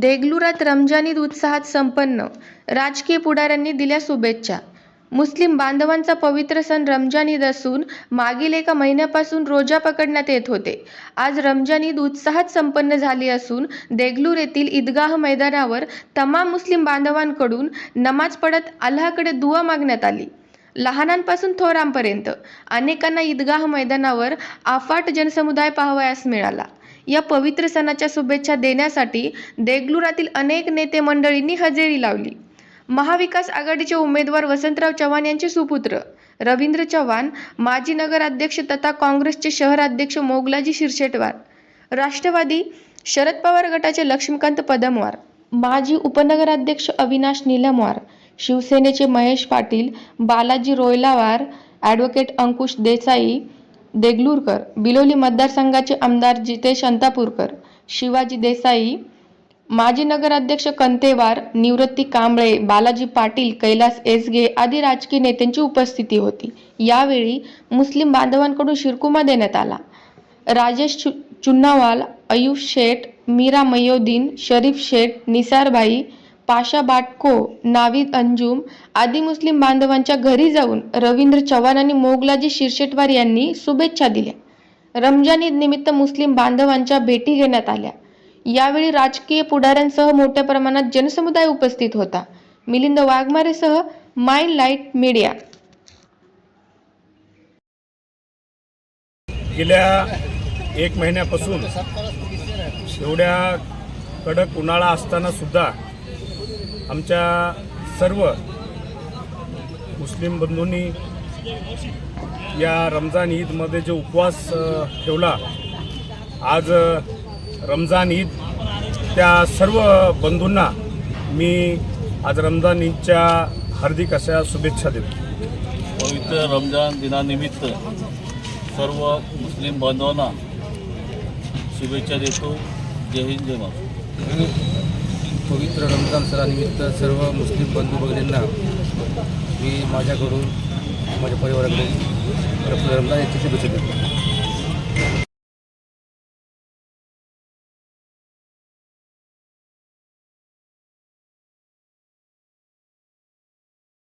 देगलुरात रमजान ईद उत्साहात संपन्न. राजकीय पुढाऱ्यांनी दिल्या शुभेच्छा. मुस्लिम बांधवांचा पवित्र सण रमजान ईद असून मागील एका महिन्यापासून रोजा पकडण्यात येत होते. आज रमजान ईद उत्साहात संपन्न झाली असून देगलूर येथील ईदगाह मैदानावर तमाम मुस्लिम बांधवांकडून नमाज पडत अल्लाकडे दुवा मागण्यात आली. लहानांपासून थोरांपर्यंत अनेकांना ईदगाह मैदानावर आफाट जनसमुदाय पाहावयास मिळाला. या पवित्र सणाच्या शुभेच्छा देण्यासाठी देगलुरातील अनेक नेते मंडळींनी हजेरी लावली. महाविकास आघाडीचे उमेदवार वसंतराव चव्हाण यांचे सुपुत्र रवींद्र चव्हाण माजी नगराध्यक्ष तथा काँग्रेसचे शहराध्यक्ष मोगलाजी शिरशेटवार राष्ट्रवादी शरद पवार गटाचे लक्ष्मीकांत पदमवार माजी उपनगराध्यक्ष अविनाश निलमवार शिवसेनेचे महेश पाटील बालाजी रोयलावार ॲडव्होकेट अंकुश देसाई देगलूरकर बिलोली मतदारसंघाचे आमदार जितेश अंतापूरकर शिवाजी देसाई माजी नगराध्यक्ष कंतेवार निवृत्ती कांबळे बालाजी पाटील कैलास एसगे आदी राजकीय नेत्यांची उपस्थिती होती. यावेळी मुस्लिम बांधवांकडून शिरकुमा देण्यात आला. राजेश चु चुन्नावाल अयूब शेठ मीरा मयोद्दीन शरीफ शेठ निसारभाई पाशा बाटको नावीद अंजुम आदी मुस्लिम बांधवांच्या घरी जाऊन रवींद्र चव्हाण आणि मोगलाजी शिरशेटवार यांनी शुभेच्छा दिल्या. रमजान ईद निमित्त मुस्लिम बांधवांच्या भेटी घेण्यात आल्या. यावेळी राजकीय पुढाऱ्यांसह मोठ्या प्रमाणात जनसमुदाय उपस्थित होता. मिलिंद वाघमारेसह माय लाइट मीडिया. गेल्या एक महिन्यापासून एवढ्या कडक उन्हाळा असताना सुद्धा आमच्या सर्व मुस्लिम बंधूंनी या रमजान ईदमध्ये जो उपवास ठेवला आज रमजान ईद त्या सर्व बंधूंना मी आज रमजान ईदच्या हार्दिक अशा शुभेच्छा देतो. पवित्र रमजान दिनानिमित्त सर्व मुस्लिम बांधवांना शुभेच्छा देतो. जय हिंद जय महाराष्ट्र. पवित्र रमजान सणानिमित्त सर्व मुस्लिम बंधू भगिनींना मी माझ्याकडून माझ्या परिवाराकडे रमजान याची शुभेच्छा देतो.